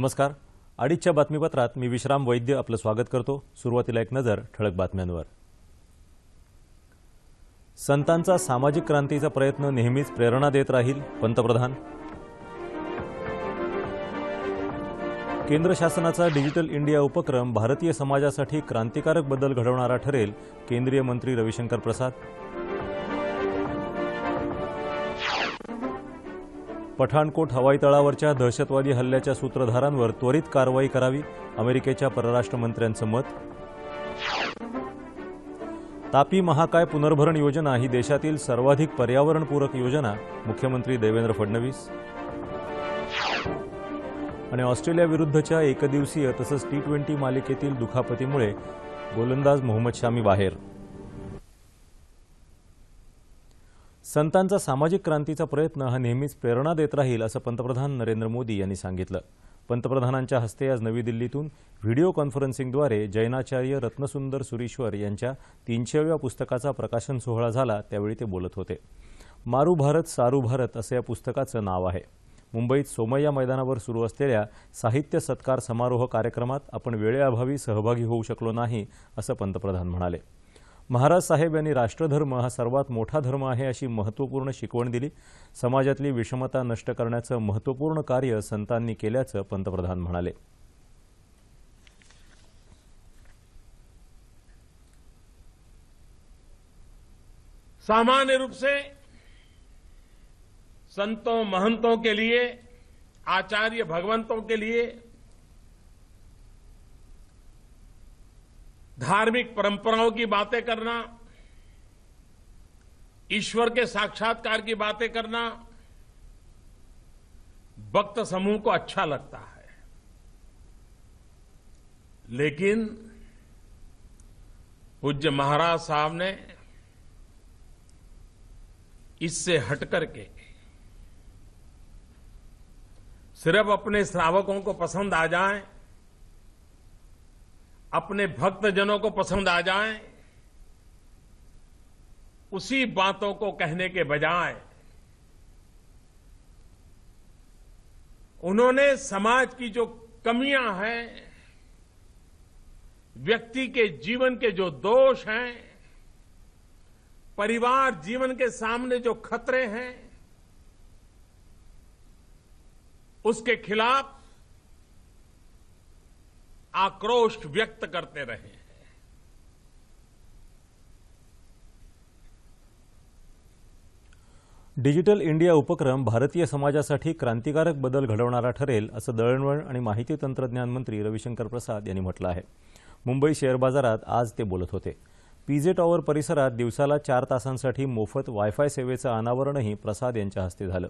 नमस्कार. अडीचच्या बातमीपत्रात मी विश्राम वैद्य आपलं स्वागत करतो. सुरुवातीला एक नजर ठळक बातम्यांवर. संतांचा सामाजिक क्रांतीचा प्रयत्न नेहमीच प्रेरणा देत राहील पंतप्रधान. केंद्र शासनाचा डिजिटल इंडिया उपक्रम भारतीय समाजासाठी क्रांतिकारक बदल घडवणारा ठरेल केंद्रीय मंत्री रविशंकर प्रसाद. पठाणकोट हवाई तळावरच्या दहशतवादी हल्ल्याच्या सूत्रधारांवर त्वरित कारवाई करावी अमेरिकेच्या परराष्ट्र मंत्र्यांचं मत. तापी महाकाय पुनर्भरण योजना ही देशातील सर्वाधिक पर्यावरणपूरक योजना मुख्यमंत्री देवेंद्र फडणवीस. आणि ऑस्ट्रेलियाविरुद्धच्या एकदिवसीय तसंच टी ट्वेंटी मालिकेतील दुखापतीमुळे गोलंदाज मोहम्मद शामी बाहेर. संतांचा सामाजिक क्रांतीचा प्रयत्न हा नेहमीच प्रेरणा देत राहील असं पंतप्रधान नरेंद्र मोदी यांनी सांगितलं. पंतप्रधानांच्या हस्ते आज नवी दिल्लीतून व्हिडिओ कॉन्फरन्सिंगद्वारे जैनाचार्य रत्नसुंदर सुरीश्वर यांच्या तीनशेव्या पुस्तकाचा प्रकाशन सोहळा झाला त्यावेळी ते बोलत होते. मारू भारत सारू भारत असं या पुस्तकाचं नाव आहे. मुंबईत सोमय्या मैदानावर सुरू असलेल्या साहित्य सत्कार समारोह कार्यक्रमात आपण वेळेअभावी सहभागी होऊ शकलो नाही असं पंतप्रधान म्हणाले. महाराज साहेब यांनी राष्ट्रधर्म हा सर्वात मोठा धर्म आहे अशी महत्त्वपूर्ण शिकवण दिली. समाजातली विषमता नष्ट करण्याचं महत्त्वपूर्ण कार्य संतांनी केल्याचं पंतप्रधान म्हणाले. सामान्य रूप से संतों महंतों के लिए आचार्य भगवंतों के लिए धार्मिक परंपराओं की बातें करना, ईश्वर के साक्षात्कार की बातें करना, भक्त समूह को अच्छा लगता है। लेकिन पूज्य महाराज साहब ने इससे हटकर के सिर्फ़ अपने श्रावकों को पसंद आ जाए अपने भक्तजनों को पसंद आ जाए, उसी बातों को कहने के बजाय, उन्होंने समाज की जो कमियाँ हैं, व्यक्ति के जीवन के जो दोष हैं, परिवार जीवन के सामने जो खतरे हैं, उसके खिलाफ आक्रोश व्यक्त करते रहे। हैं डिजिटल इंडिया उपक्रम भारतीय समाजासाठी क्रांतिकारक बदल घडवणारा ठरेल असं दळणवळण आणि माहिती तंत्रज्ञान मंत्री रविशंकर प्रसाद यांनी म्हटलं आहे. मुंबई शेअर बाजारात आज ते बोलत होते. पीजे टॉवर परिसरात दिवसाला चार तासांसाठी मोफत वायफाय सेवेचं अनावरणही प्रसाद यांच्या हस्ते झालं.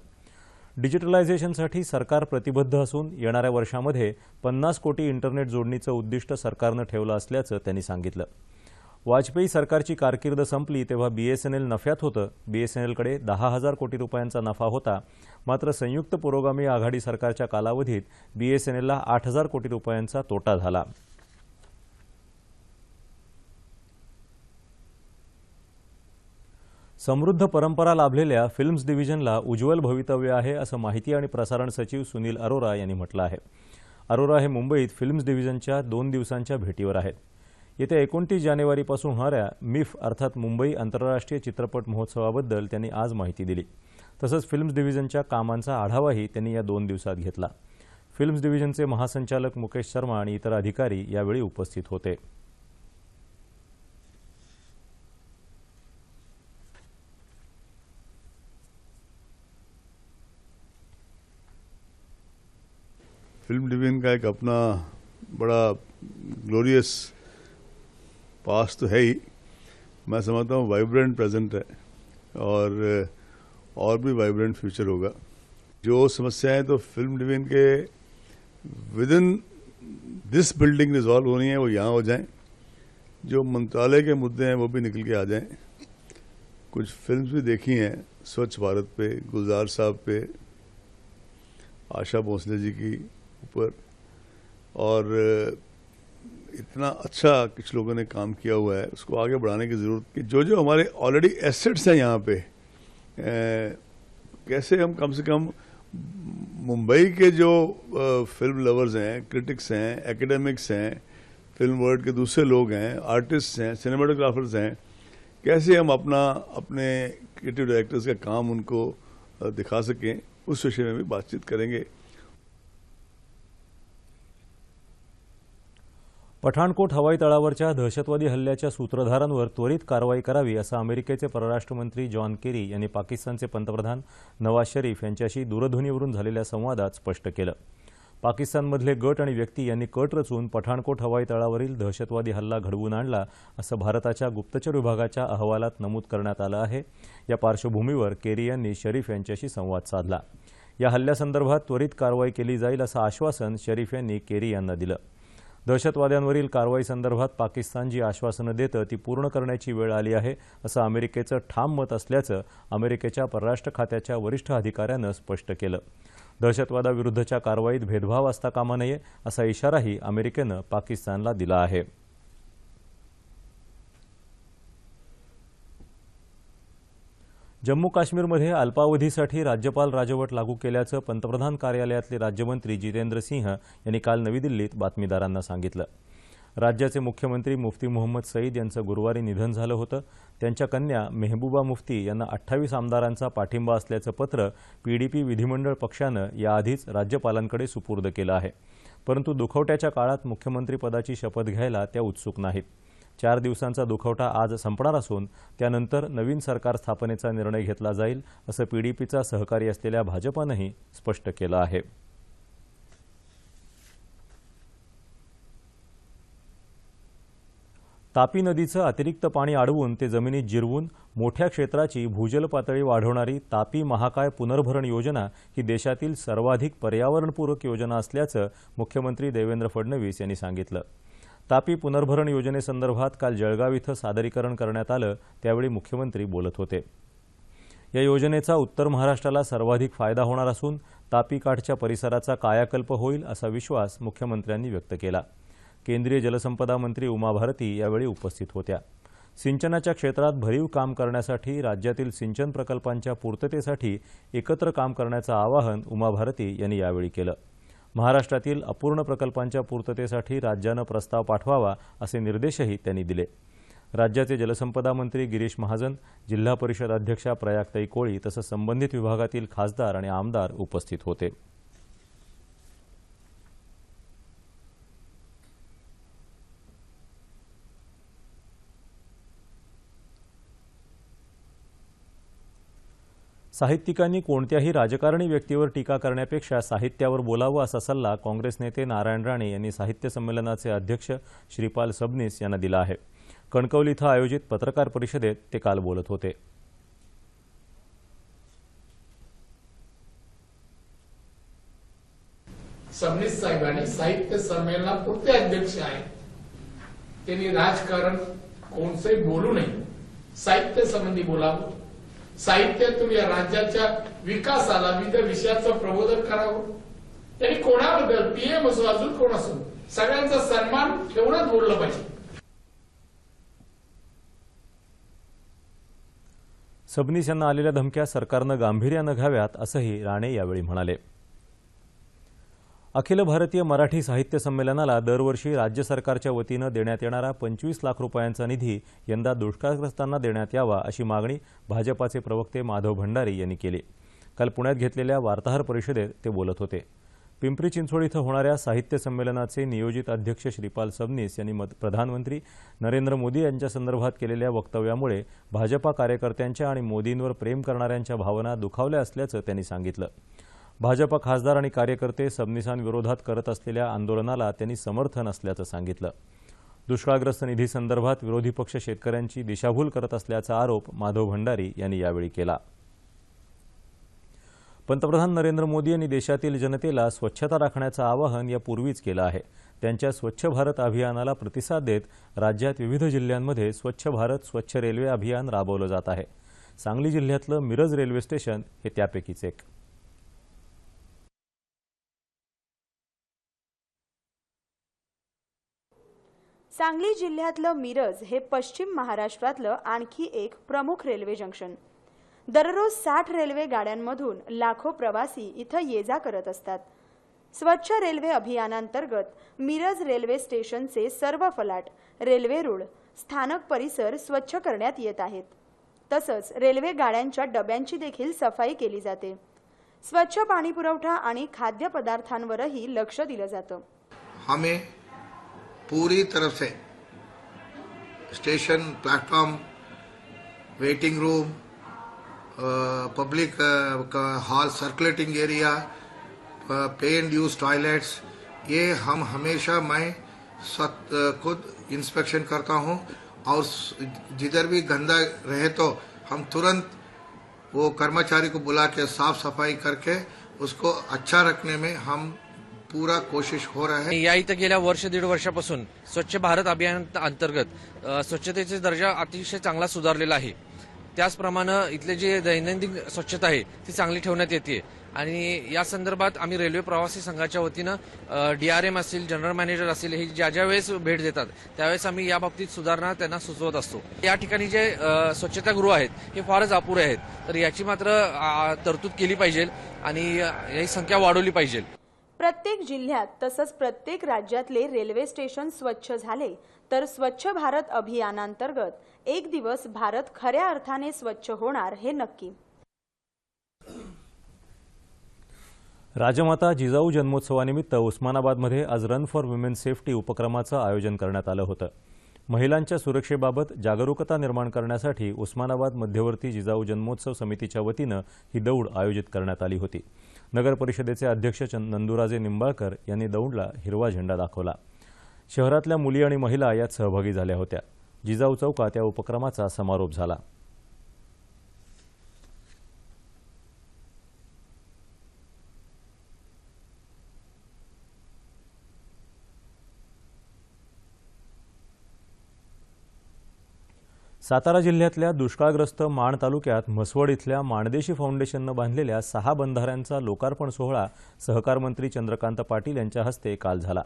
डिजिटलायझेशनसाठी सरकार प्रतिबद्ध असून येणाऱ्या वर्षामध्ये पन्नास कोटी इंटरनेट जोडणीचं उद्दिष्ट सरकारनं ठेवलं असल्याचं त्यांनी सांगितलं. वाजपेयी सरकारची कारकीर्द संपली तेव्हा बीएसएनएल नफ्यात होतं. बीएसएनएलकडे दहा हजार कोटी रुपयांचा नफा होता. मात्र संयुक्त पुरोगामी आघाडी सरकारच्या कालावधीत बीएसएनएलला आठ हजार कोटी रुपयांचा तोटा झाला. समृद्ध परंपरा लाभलेल्या फिल्म्स डिव्हिजनला उज्ज्वल भवितव्य आहे असं माहिती आणि प्रसारण सचिव सुनील अरोरा यांनी म्हटलं आहे. अरोरा हे मुंबईत फिल्म्स डिव्हिजनच्या दोन दिवसांच्या भेटीवर आहेत. येत्या एकोणतीस जानेवारीपासून होणाऱ्या मिफ अर्थात मुंबई आंतरराष्ट्रीय चित्रपट महोत्सवाबद्दल त्यांनी आज माहिती दिली. तसंच फिल्म्स डिव्हिजनच्या कामांचा आढावाही त्यांनी या दोन दिवसात घेतला. फिल्म्स डिव्हिजनचे महासंचालक मुकेश शर्मा आणि इतर अधिकारी यावेळी उपस्थित होते. फ़िल्म डिवीज़न का एक अपना बड़ा ग्लोरियस पास तो है ही। मैं समझता हूँ वाइब्रेंट प्रेजेंट है और और भी वाइब्रेंट फ्यूचर होगा। जो समस्याएँ तो फ़िल्म डिवीज़न के within this building resolve होनी है, वो यहाँ हो जाएँ। जो मंत्रालय के मुद्दे हैं वो भी निकल के आ जाएँ। कुछ फिल्म्स भी देखी हैं, स्वच्छ भारत पे, गुलजार साहब पे, आशा भोसले जी की। ऊपर। और इतना अच्छा कुछ लोगों ने काम किया हुआ है उसको आगे बढ़ाने की ज़रूरत कि जो जो हमारे ऑलरेडी एसेट्स हैं यहाँ पे ए, कैसे हम कम से कम मुंबई के जो अ, फ़िल्म लवर्स हैं क्रिटिक्स हैं एकेडमिक्स हैं फ़िल्म वर्ल्ड के दूसरे लोग हैं आर्टिस्ट हैं सिनेमाटोग्राफर्स हैं कैसे हम अपना अपने क्रिएटिव डायरेक्टर्स का काम उनको दिखा सकें उस विषय में भी बातचीत करेंगे। पठाणकोट हवाई तळावरच्या दहशतवादी हल्ल्याच्या सूत्रधारांवर त्वरित कारवाई करावी असं अमेरिकेचे परराष्ट्र मंत्री जॉन केरी यांनी पाकिस्तानचे पंतप्रधान नवाज शरीफ यांच्याशी दूरध्वनीवरून झालेल्या संवादात स्पष्ट केलं. पाकिस्तानमधले गट आणि व्यक्ती यांनी कट रचून पठाणकोट हवाई तळावरील दहशतवादी हल्ला घडवून आणला असं भारताच्या गुप्तचर विभागाच्या अहवालात नमूद करण्यात आलं आहे. या पार्श्वभूमीवर केरी यांनी शरीफ यांच्याशी संवाद साधला. या हल्ल्यासंदर्भात त्वरित कारवाई केली जाईल असं आश्वासन शरीफ यांनी केरी यांना दिलं. दहशतवाद्यांवरील कारवाईसंदर्भात पाकिस्तान जी आश्वासनं देतं ती पूर्ण करण्याची वेळ आली आहे असं अमेरिकेचं ठाम मत असल्याचं अमेरिकेच्या परराष्ट्र खात्याच्या वरिष्ठ अधिकाऱ्यानं स्पष्ट केलं. दहशतवादाविरुद्धच्या कारवाईत भेदभाव असता कामा नये असा इशाराही अमेरिकेनं पाकिस्तानला दिला आहे. जम्मू काश्मीरमध्ये अल्पावधीसाठी राज्यपाल राजवट लागू केल्याचं पंतप्रधान कार्यालयातले राज्यमंत्री जितेंद्र सिंह यांनी काल नवी दिल्लीत बातमीदारांना सांगितलं. राज्याचे मुख्यमंत्री मुफ्ती मोहम्मद सईद यांचं गुरुवारी निधन झालं होतं. त्यांच्या कन्या मेहबूबा मुफ्ती यांना अठ्ठावीस आमदारांचा पाठिंबा असल्याचं पत्र पीडीपी विधिमंडळ पक्षानं याआधीच राज्यपालांकडे सुपूर्द केलं आहे. परंतु दुखवट्याच्या काळात मुख्यमंत्रीपदाची शपथ घ्यायला त्या उत्सुक नाहीत. चार दिवसांचा दुखवटा आज संपणार असून त्यानंतर नवीन सरकार स्थापनेचा निर्णय घेतला जाईल असं पीडीपीचा सहकारी असलेल्या भाजपानंही स्पष्ट केलं आहे. तापी नदीचं अतिरिक्त पाणी अडवून ते जमिनीत जिरवून मोठ्या क्षेत्राची भूजल पातळी वाढवणारी तापी महाकाय पुनर्भरण योजना ही देशातील सर्वाधिक पर्यावरणपूरक योजना असल्याचं मुख्यमंत्री देवेंद्र फडणवीस यांनी सांगितलं. तापी पुनर्भरण योजनेसंदर्भात काल जळगाव इथं सादरीकरण करण्यात आलं त्यावेळी मुख्यमंत्री बोलत होते. या योजनेचा उत्तर महाराष्ट्राला सर्वाधिक फायदा होणार असून तापी काठच्या परिसराचा कायाकल्प होईल असा विश्वास मुख्यमंत्र्यांनी व्यक्त केला. केंद्रीय जलसंपदा मंत्री उमा भारती यावेळी उपस्थित होत्या. सिंचनाच्या क्षेत्रात भरीव काम करण्यासाठी राज्यातील सिंचन प्रकल्पांच्या पूर्ततेसाठी एकत्र काम करण्याचं आवाहन उमा भारती यांनी यावेळी केलं. महाराष्ट्रातील अपूर्ण प्रकल्पांच्या पूर्ततेसाठी राज्यानं प्रस्ताव पाठवावा असे निर्देशही त्यांनी दिले. राज्याचे जलसंपदा मंत्री गिरीश महाजन जिल्हा परिषद अध्यक्षा प्रयागताई कोळी तसंच संबंधित विभागातील खासदार आणि आमदार उपस्थित होते. साहित्यिकांनी कोणत्याही राजकारणी व्यक्तीवर टीका करण्यापेक्षा साहित्यावर बोलावं असा सल्ला काँग्रेस नेते नारायण राणे यांनी साहित्य संमेलनाचे अध्यक्ष श्रीपाल सबनीस यांना दिला आहे. कणकवली इथं आयोजित पत्रकार परिषदेत ते काल बोलत होते. सबनीस साहेबांनी साहित्य संमेलनापुरते अध्यक्ष आहेत. त्यांनी राजकारण कोणचंही बोलू नये साहित्य संबंधी बोलावं साहित्यातून या राज्याच्या विकासाला विविध विषयाचं प्रबोधन करावं. त्यांनी कोणाबद्दल? पीएम असो अजून कोण असो सगळ्यांचा सन्मान ठेवूनच बोललं पाहिजे. सबनीस यांना आलेल्या धमक्या सरकारनं गांभीर्यानं घ्याव्यात असंही राणे यावेळी म्हणाले. अखिल भारतीय मराठी साहित्य संमेलनाला दरवर्षी राज्य सरकारच्या वतीनं देण्यात येणारा पंचवीस लाख रुपयांचा निधी यंदा दुष्काळग्रस्तांना देण्यात यावा अशी मागणी भाजपाचे प्रवक्ते माधव भंडारी यांनी केली. काल पुण्यात घेतलेल्या वार्ताहर परिषदेत ते बोलत होते. पिंपरी चिंचवड इथं होणाऱ्या साहित्य संमेलनाचे नियोजित अध्यक्ष श्रीपाल सबनीस यांनी मद- प्रधानमंत्री नरेंद्र मोदी यांच्या संदर्भात केलेल्या वक्तव्यामुळे भाजपा कार्यकर्त्यांच्या आणि मोदींवर प्रेम करणाऱ्यांच्या भावना दुखावल्या असल्याचं त्यांनी सांगितलं. भाजप खासदार आणि कार्यकर्ते सबनिसांविरोधात करत असलेल्या आंदोलनाला त्यांनी समर्थन असल्याचं सांगितलं. दुष्काळग्रस्त निधीसंदर्भात विरोधी पक्ष शेतकऱ्यांची दिशाभूल करत असल्याचा आरोप माधव भंडारी यांनी यावेळी केला. पंतप्रधान नरेंद्र मोदी यांनी देशातील जनतेला स्वच्छता राखण्याचं आवाहन यापूर्वीच केलं आहे. त्यांच्या स्वच्छ भारत अभियानाला प्रतिसाद देत राज्यात विविध जिल्ह्यांमध्ये स्वच्छ भारत स्वच्छ रेल्वे अभियान राबवलं जात आहे. सांगली जिल्ह्यातलं मिरज रेल्वे स्टेशन हे त्यापैकीच एक. सांगली जिल्ह्यातलं मिरज हे पश्चिम महाराष्ट्रातलं आणखी एक प्रमुख रेल्वे जंक्शन. दररोज साठ रेल्वे गाड्यांमधून लाखो प्रवासी इथं ये जा करत असतात. स्वच्छ रेल्वे अभियानांतर्गत मिरज रेल्वे स्टेशनचे सर्व फलाट रेल्वे रूळ स्थानक परिसर स्वच्छ करण्यात येत आहेत. तसंच रेल्वे गाड्यांच्या डब्यांची देखील सफाई केली जाते. स्वच्छ पाणी पुरवठा आणि खाद्यपदार्थांवरही लक्ष दिलं जातं. हमें पूरी तरफ़ से। Station platform waiting room public hall circulating area pay and use toilets ये हम हमेशा मैं स्वत खुद इंस्पेक्शन करता हूँ और जिधर भी गंदा रहे तो हम तुरंत वो कर्मचारी को बुला के साफ़ सफ़ाई करके उसको अच्छा रखने में हम पूरा कोशिश हो रहा है। या इथं गेल्या वर्ष दीड वर्षापासून स्वच्छ भारत अभियान अंतर्गत स्वच्छतेचा दर्जा अतिशय चांगला सुधारलेला आहे. त्याचप्रमाणे इथले जे दैनंदिन स्वच्छता आहे ती चांगली ठेवण्यात येते. आणि या संदर्भात आम्ही रेल्वे प्रवासी संघाच्या वतीनं डीआरएम असतील जनरल मॅनेजर असतील हे ज्या ज्या वेळेस भेट देतात त्यावेळेस आम्ही या बाबतीत सुधारणा त्यांना सुचवत असतो. या ठिकाणी जे स्वच्छतागृह आहेत हे फारच अपुरे आहेत. तर याची मात्र तरतूद केली पाहिजे आणि याची संख्या वाढवली पाहिजे. प्रत्येक जिल्ह्यात तसंच प्रत्येक राज्यातले रेल्वे स्टेशन स्वच्छ झाले तर स्वच्छ भारत अभियानांतर्गत एक दिवस भारत खऱ्या अर्थाने स्वच्छ होणार हे नक्की. राजमाता जिजाऊ जन्मोत्सवानिमित्त उस्मानाबादमध्ये आज रन फॉर वुमेन सेफ्टी उपक्रमाचं आयोजन करण्यात आलं होतं. महिलांच्या सुरक्षेबाबत जागरूकता निर्माण करण्यासाठी उस्मानाबाद मध्यवर्ती जिजाऊ जन्मोत्सव समितीच्या वतीनं ही दौड आयोजित करण्यात आली होती. नगर परिषदेचे अध्यक्ष नंदुराजे निंबाळकर यांनी दौडला हिरवा झेंडा दाखवला. शहरातल्या मुली आणि महिला यात सहभागी झाल्या होत्या. जिजाऊ चौकात या उपक्रमाचा समारोप झाला. सातारा जिल्ह्यातल्या दुष्काळग्रस्त माण तालुक्यात म्हसवड इथल्या माणदेशी फाउंडेशननं बांधलेल्या सहा बंधाऱ्यांचा लोकार्पण सोहळा सहकार मंत्री चंद्रकांत पाटील यांच्या हस्ते काल झाला.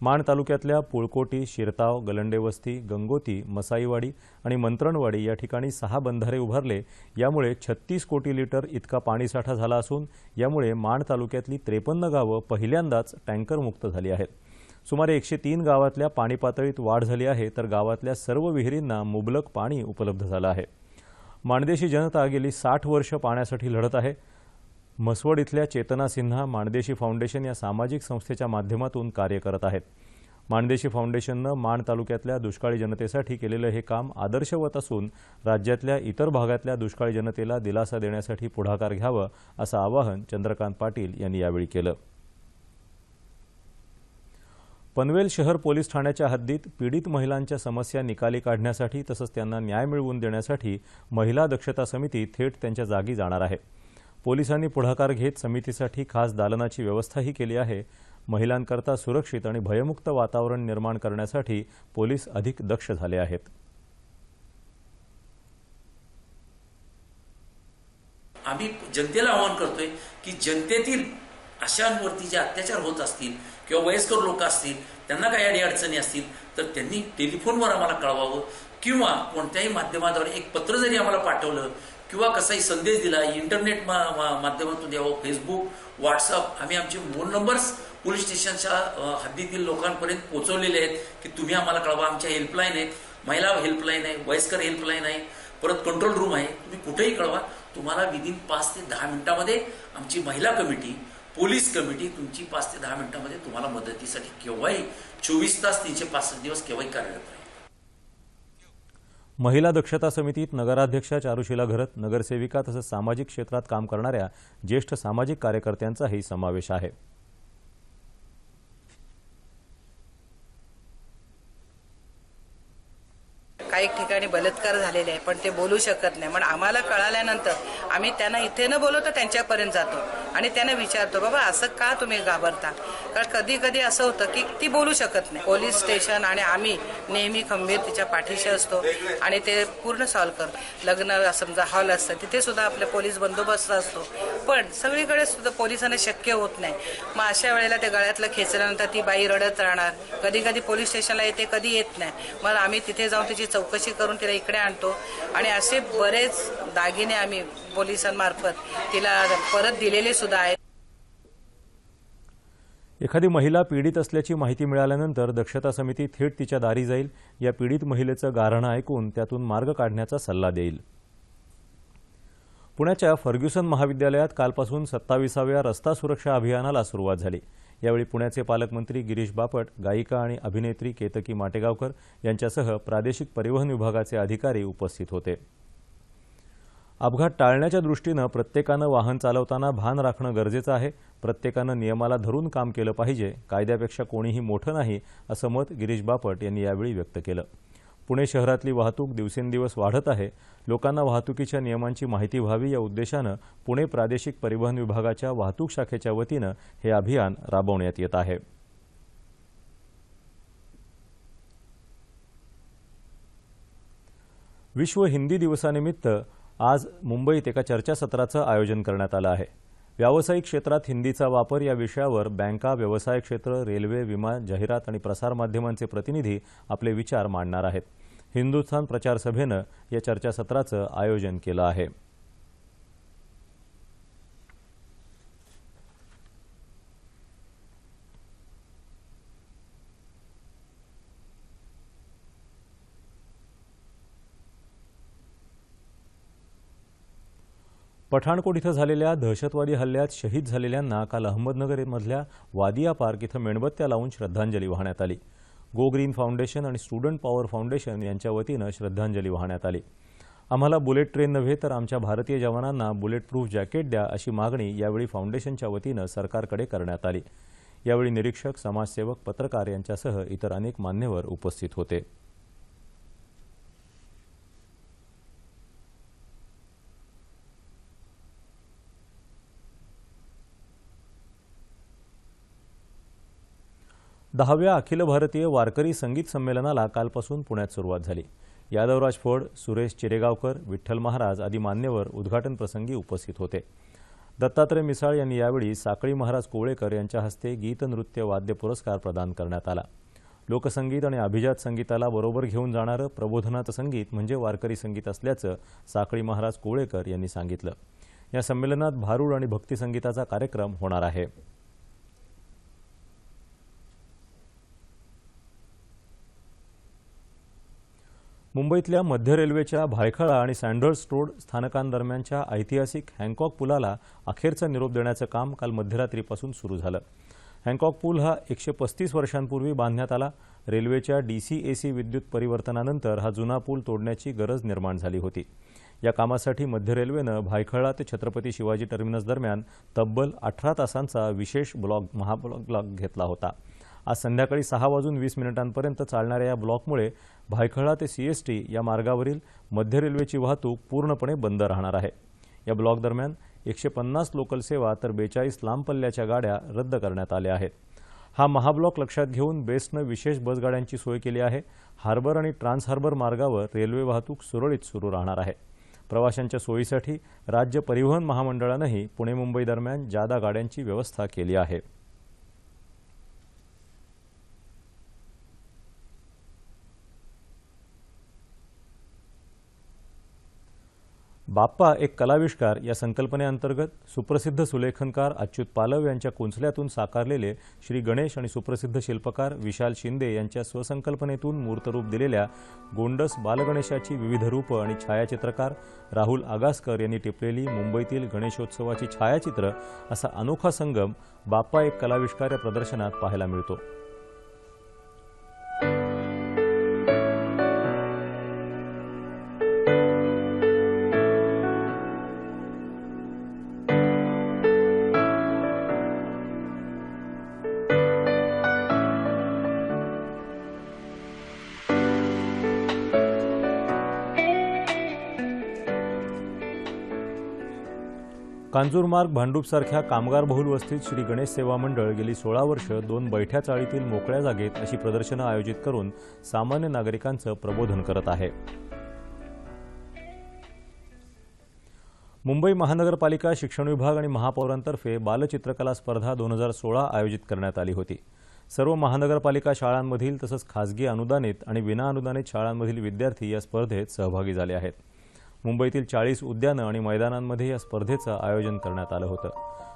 माण तालुक्यातल्या पुळकोटी शिरताव गलंडेवस्ती गंगोती मसाईवाडी आणि मंत्रणवाडी या ठिकाणी सहा बंधारे उभारले. यामुळे छत्तीस कोटी लिटर इतका पाणीसाठा झाला असून यामुळे माण तालुक्यातली त्रेपन्न गावं पहिल्यांदाच टँकरमुक्त झाली आहेत. सुमारे एकशे तीन गावातल्या पाणी पातळीत वाढ झाली आहे तर गावातल्या सर्व विहिरींना मुबलक पाणी उपलब्ध झालं आहे. माणदेशी जनता गेली साठ वर्ष पाण्यासाठी लढत आहे. म्हसवड इथल्या चेतना सिन्हा माणदेशी फाउंडेशन या सामाजिक संस्थेच्या माध्यमातून कार्य करत आहेत. माणदेशी फाउंडेशननं माण तालुक्यातल्या दुष्काळी जनतेसाठी केलेलं हे काम आदर्शवत असून राज्यातल्या इतर भागातल्या दुष्काळी जनतेला दिलासा देण्यासाठी पुढाकार घ्यावं असं आवाहन चंद्रकांत पाटील यांनी यावेळी केलं. पनवेल शहर पोलीस ठाण्याच्या हद्दीत पीडित महिलांच्या समस्या निकाली काढण्यासाठी तसंच त्यांना न्याय मिळवून देण्यासाठी महिला दक्षता समिती थेट त्यांच्या जागी जाणार आहे. पोलिसांनी पुढाकार घेत समितीसाठी खास दालनाची व्यवस्थाही केली आहे. महिलांकरता सुरक्षित आणि भयमुक्त वातावरण निर्माण करण्यासाठी पोलीस अधिक दक्ष झाले आहेत. आम्ही जनतेला आवाहन करतोय की जनतेतील अशांवरती जे अत्याचार होत असतील किंवा वयस्कर लोक असतील त्यांना काही अडी अडचणी असतील तर त्यांनी टेलिफोनवर आम्हाला कळवावं किंवा कोणत्याही माध्यमाद्वारे एक पत्र जरी आम्हाला पाठवलं किंवा कसाही संदेश दिला इंटरनेट मा, मा, माध्यमातून द्यावं फेसबुक व्हॉट्सअप आम्ही आमचे फोन नंबर्स पोलीस स्टेशनच्या हद्दीतील लोकांपर्यंत पोहोचवलेले आहेत की तुम्ही आम्हाला कळवा. आमच्या हेल्पलाईन आहेत महिला हेल्पलाईन आहे वयस्कर हेल्पलाईन आहे परत कंट्रोल रूम आहे तुम्ही कुठेही कळवा. तुम्हाला विदिन पाच ते दहा मिनिटामध्ये आमची महिला कमिटी पोलीस कमिटी तुमची पाच ते दहा मिनिटांमध्ये तुम्हाला मदतीसाठी केव्हाही चोवीस तास तीनशे पासष्ट दिवस केव्हाही कार्यरत राहील. महिला दक्षता समितीत नगराध्यक्षा चारुशीला घरत नगरसेविका तसंच सामाजिक क्षेत्रात काम करणाऱ्या ज्येष्ठ सामाजिक कार्यकर्त्यांचाही समावेश आहे काही ठिकाणी बलात्कार झालेले आहे पण ते बोलू शकत नाही. पण आम्हाला कळाल्यानंतर आम्ही त्यांना इथे न बोलवतो त्यांच्यापर्यंत जातो आणि त्यांना विचारतो बाबा असं का तुम्ही घाबरता? कारण कधी कधी असं होतं की ती बोलू शकत नाही. पोलीस स्टेशन आणि आम्ही नेहमी खंबीर तिच्या पाठीशी असतो आणि ते पूर्ण सॉल्व्ह कर लग्न समजा हॉल असतं तिथे सुद्धा आपले पोलीस बंदोबस्त असतो. पण सगळीकडे सुद्धा पोलिसांना शक्य होत नाही. मग अशा वेळेला ते गळ्यातलं खेचल्यानंतर ती बाई रडत राहणार. कधी कधी पोलीस स्टेशनला येते कधी येत नाही. मग आम्ही तिथे जाऊन तिची चौकशी करून तिला इकडे आणतो. आणि असे बरेच दागिने आम्ही पोलिसांमार्फत तिला परत दिलेले सुद्धा आहेत. एखादी महिला पीडित असल्याची माहिती मिळाल्यानंतर दक्षता समिती थेट तिच्या दारी जाईल. या पीडित महिलेचं गारणं ऐकून त्यातून मार्ग काढण्याचा सल्ला देईल. पुण्याच्या फर्ग्युसन महाविद्यालयात कालपासून सत्ताविसाव्या रस्ता सुरक्षा अभियानाला सुरुवात झाली. यावेळी पुण्याचे पालकमंत्री गिरीश बापट गायिका आणि अभिनेत्री केतकी माटेगावकर यांच्यासह प्रादेशिक परिवहन विभागाचे अधिकारी उपस्थित होते. अपघात टाळण्याच्या दृष्टीनं प्रत्येकानं वाहन चालवताना भान राखणं गरजेचं आहे. प्रत्येकानं नियमाला धरून काम केलं पाहिजे. कायद्यापेक्षा कोणीही मोठं नाही असं मत गिरीश बापट यांनी यावेळी व्यक्त केलं. पुणे शहरातली वाहतूक दिवसेंदिवस वाढत आहे. लोकांना वाहतुकीच्या नियमांची माहिती व्हावी या उद्देशानं पुणे प्रादेशिक परिवहन विभागाच्या वाहतूक शाखेच्या वतीनं हे अभियान राबवण्यात येत आहे. विश्व हिंदी दिवसानिमित्त आज मुंबईत एका चर्चासत्राचं आयोजन करण्यात आलं आहे. व्यावसायिक क्षेत्रात हिंदीचा वापर या विषयावर बँका व्यवसाय क्षेत्र रेल्वे विमा जाहिरात आणि प्रसारमाध्यमांचे प्रतिनिधी आपले विचार मांडणार आहेत. हिंदुस्थान प्रचार सभेनं या चर्चासत्राचं आयोजन केलं आहे. पठाणकोट इथं झालेल्या दहशतवादी हल्ल्यात शहीद झालेल्यांना काल अहमदनगरमधल्या वादिया पार्क इथं मेणबत्त्या लावून श्रद्धांजली वाहण्यात आली. गो ग्रीन फाउंडेशन आणि स्टुडंट पॉवर फाउंडेशन यांच्या वतीनं श्रद्धांजली वाहण्यात आली. आम्हाला बुलेट ट्रेन नव्हे तर आमच्या भारतीय जवानांना बुलेट प्रूफ जॅकेट द्या अशी मागणी यावेळी फाउंडेशनच्या वतीनं सरकारकडे करण्यात आली. यावेळी निरीक्षक समाजसेवक पत्रकार यांच्यासह इतर अनेक मान्यवर उपस्थित होते. दहाव्या अखिल भारतीय वारकरी संगीत संमेलनाला कालपासून पुण्यात सुरुवात झाली. यादवराज फड सुरेश चिरेगावकर विठ्ठल महाराज आदी मान्यवर उद्घाटन प्रसंगी उपस्थित होते. दत्तात्रय मिसाळ यांनी यावेळी साकळी महाराज कोवळेकर यांच्या हस्ते गीतनृत्य वाद्य पुरस्कार प्रदान करण्यात आला. लोकसंगीत आणि अभिजात संगीताला बरोबर घेऊन जाणारं प्रबोधनाचं संगीत म्हणजे वारकरी संगीत असल्याचं साकळी महाराज कोवळेकर यांनी सांगितलं. या संमेलनात भारूड आणि भक्तिसंगीताचा कार्यक्रम होणार आहे. मुंबईतल्या मध्य रेल्वेच्या भायखळा आणि सँडर्स रोड स्थानकांदरम्यानच्या ऐतिहासिक हँकॉक पुलाला अखेरचा निरोप देण्याचं काम काल मध्यरात्रीपासून सुरू झालं. हँकॉक पूल हा एकशे पस्तीस वर्षांपूर्वी बांधण्यात आला. रेल्वेच्या डीसीएसी विद्युत परिवर्तनानंतर हा जुना पूल तोडण्याची गरज निर्माण झाली होती. या कामासाठी मध्य रेल्वेनं भायखळा ते छत्रपती शिवाजी टर्मिनस दरम्यान तब्बल अठरा तासांचा विशेष ब्लॉक महाब्लॉक घेतला होता. आज संध्याकाळी सहा वाजून वीस मिनिटांपर्यंत चालणाऱ्या या ब्लॉकमुळे भायखळा ते सीएसटी या मार्गावरील मध्य रेल्वेची वाहतूक पूर्णपणे बंद राहणार आहे. या ब्लॉक दरम्यान एकशे पन्नास लोकल सेवा तर बेचाळीस लांब पल्ल्याच्या गाड्या रद्द करण्यात आल्या आहेत. हा महाब्लॉक लक्षात घेऊन बेस्टनं विशेष बसगाड्यांची सोय केली आहे. हार्बर आणि ट्रान्स हार्बर मार्गावर रेल्वे वाहतूक सुरळीत सुरू राहणार आहे. प्रवाशांच्या सोयीसाठी राज्य परिवहन महामंडळानंही पुणे मुंबई दरम्यान जादा गाड्यांची व्यवस्था केली आहे. बाप्पा एक कलाविष्कार या संकल्पनेअंतर्गत सुप्रसिद्ध सुलेखनकार अच्युत पालव यांच्या कुंचल्यातून साकारलेले श्री गणेश आणि सुप्रसिद्ध शिल्पकार विशाल शिंदे यांच्या स्वसंकल्पनेतून मूर्तरूप दिलेल्या गोंडस बालगणेशाची विविध रूपं आणि छायाचित्रकार राहुल आगासकर यांनी टिपलेली मुंबईतील गणेशोत्सवाची छायाचित्र असा अनोखा संगम बाप्पा एक कलाविष्कार या प्रदर्शनात पाहायला मिळतो. कांजूरमार्ग भांडूपसारख्या कामगार बहुल वस्तीत श्री गणेश सेवा मंडळ गेली सोळा वर्ष दोन बैठ्या चाळीतील मोकळ्या जागेत अशी प्रदर्शनं आयोजित करून सामान्य नागरिकांचं प्रबोधन करत आहे. मुंबई महानगरपालिका शिक्षण विभाग आणि महापौरांतर्फे बालचित्रकला स्पर्धा दोन हजार सोळा आयोजित करण्यात आली होती. सर्व महानगरपालिका शाळांमधील तसंच खासगी अनुदानित आणि विनाअनुदानित शाळांमधील विद्यार्थी या स्पर्धेत सहभागी झाले आहेत. मुंबईतील चाळीस उद्यानं आणि मैदानांमध्ये या स्पर्धेचं आयोजन करण्यात आलं होतं.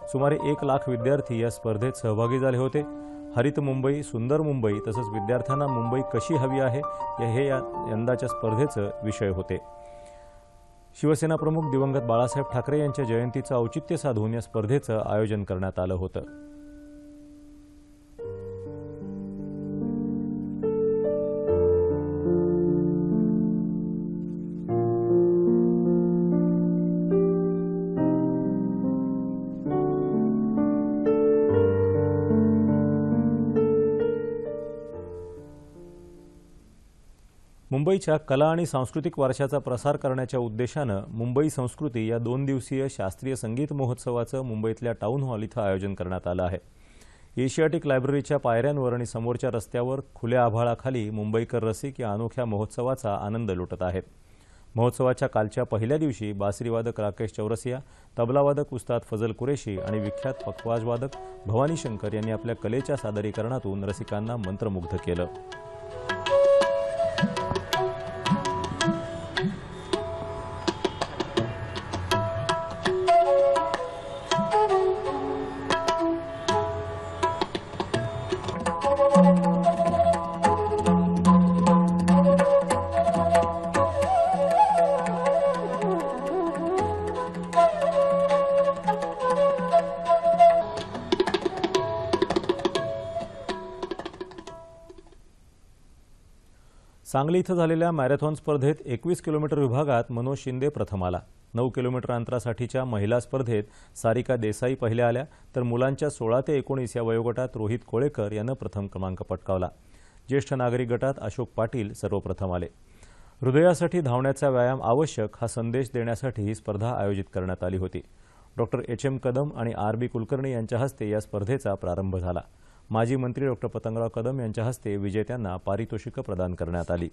सुमारे एक लाख विद्यार्थी या स्पर्धेत सहभागी झाले होते. हरित मुंबई सुंदर मुंबई तसंच विद्यार्थ्यांना मुंबई कशी हवी आहे हे या यंदाच्या स्पर्धेचं विषय होते. शिवसेना प्रमुख दिवंगत बाळासाहेब ठाकरे यांच्या जयंतीचं औचित्य साधून या स्पर्धेचं आयोजन करण्यात आलं होतं. मुंबईच्या कला आणि सांस्कृतिक वारशाचा प्रसार करण्याच्या उद्देशानं मुंबई संस्कृती या दोन दिवसीय शास्त्रीय संगीत महोत्सवाचं मुंबईतल्या टाऊन हॉल इथं आयोजन करण्यात आलं आहे. एशियाटिक लायब्ररीच्या पायऱ्यांवर आणि समोरच्या रस्त्यावर खुल्या आभाळाखाली मुंबईकर रसिक या अनोख्या महोत्सवाचा आनंद लुटत आहेत. महोत्सवाच्या कालच्या पहिल्या दिवशी बासरीवादक राकेश चौरसिया तबलावादक उस्ताद फजल कुरेशी आणि विख्यात पखवाजवादक भवानी शंकर यांनी आपल्या कलेच्या सादरीकरणातून रसिकांना मंत्रमुग्ध केलं. सांगली इथं झालेल्या मॅरेथॉन स्पर्धेत एकवीस किलोमीटर विभागात मनोज शिंदे प्रथम आला. नऊ किलोमीटर अंतरासाठीच्या महिला स्पर्धेत सारिका देसाई पहिल्या आल्या तर मुलांच्या सोळा ते एकोणीस या वयोगटात रोहित कोळेकर यानं प्रथम क्रमांक पटकावला. ज्येष्ठ नागरिक गटात अशोक पाटील सर्वप्रथम आले. हृदयासाठी धावण्याचा व्यायाम आवश्यक हा संदेश देण्यासाठी ही स्पर्धा आयोजित करण्यात आली होती. डॉक्टर एच एम कदम आणि आर बी कुलकर्णी यांच्या हस्ते या स्पर्धेचा प्रारंभ झाला. माजी मंत्री डॉक्टर पतंगराव कदम यांच्या हस्ते विजेत्यांना पारितोषिकं प्रदान करण्यात आली.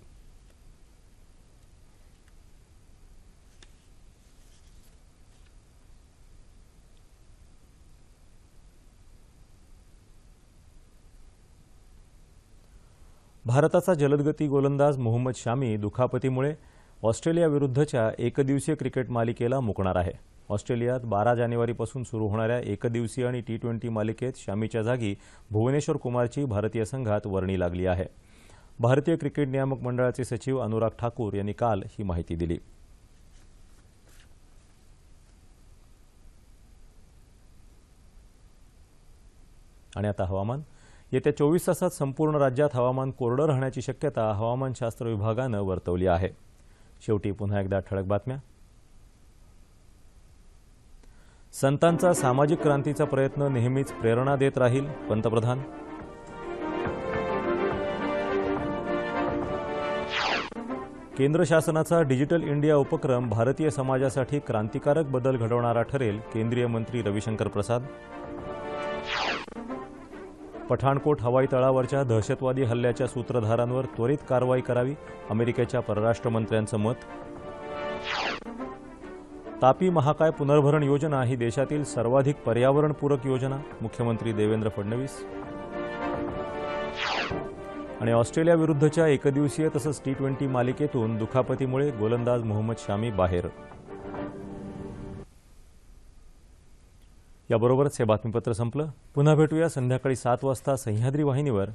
भारताचा जलदगती गोलंदाज मोहम्मद शामी दुखापतीमुळे ऑस्ट्रेलियाविरुद्धच्या एकदिवसीय क्रिकेट मालिकेला मुकणार आहे. ऑस्ट्रेलियात बारा जानेवारीपासून सुरू होणाऱ्या एकदिवसीय आणि टी ट्वेंटी मालिकेत शामीच्या जागी भुवनेश्वर कुमारची भारतीय संघात वर्णी लागली आहे. भारतीय क्रिकेट नियामक मंडळाचे सचिव अनुराग ठाकूर यांनी काल ही माहिती दिली. आणि आता हवामान. येत्या चोवीस तासात संपूर्ण राज्यात हवामान कोरडं राहण्याची शक्यता हवामानशास्त्र विभागानं वर्तवली आहे. शेवटी पुन्हा एकदा ठळक बातम्या. संतांचा सामाजिक क्रांतीचा प्रयत्न नेहमीच प्रेरणा देत राहील पंतप्रधान. केंद्र शासनाचा डिजिटल इंडिया उपक्रम भारतीय समाजासाठी क्रांतिकारक बदल घडवणारा ठरेल केंद्रीय मंत्री रविशंकर प्रसाद. पठाणकोट हवाई तळावरच्या दहशतवादी हल्ल्याच्या सूत्रधारांवर त्वरित कारवाई करावी अमेरिकेच्या परराष्ट्र मंत्र्यांचं मत. तापी महाकाय पुनर्भरण योजना ही देशातील सर्वाधिक पर्यावरणपूरक योजना. मुख्यमंत्री देवेंद्र फडणवीस. आणि ऑस्ट्रेलियाविरुद्धच्या एकदिवसीय तसंच टी ट्वेंटी मालिकेतून दुखापतीमुळे गोलंदाज मोहम्मद शामी बाहेर. याबरोबरच हे बातमीपत्र संपलं. पुन्हा भेटूया संध्याकाळी सात वाजता सह्याद्री वाहिनीवर.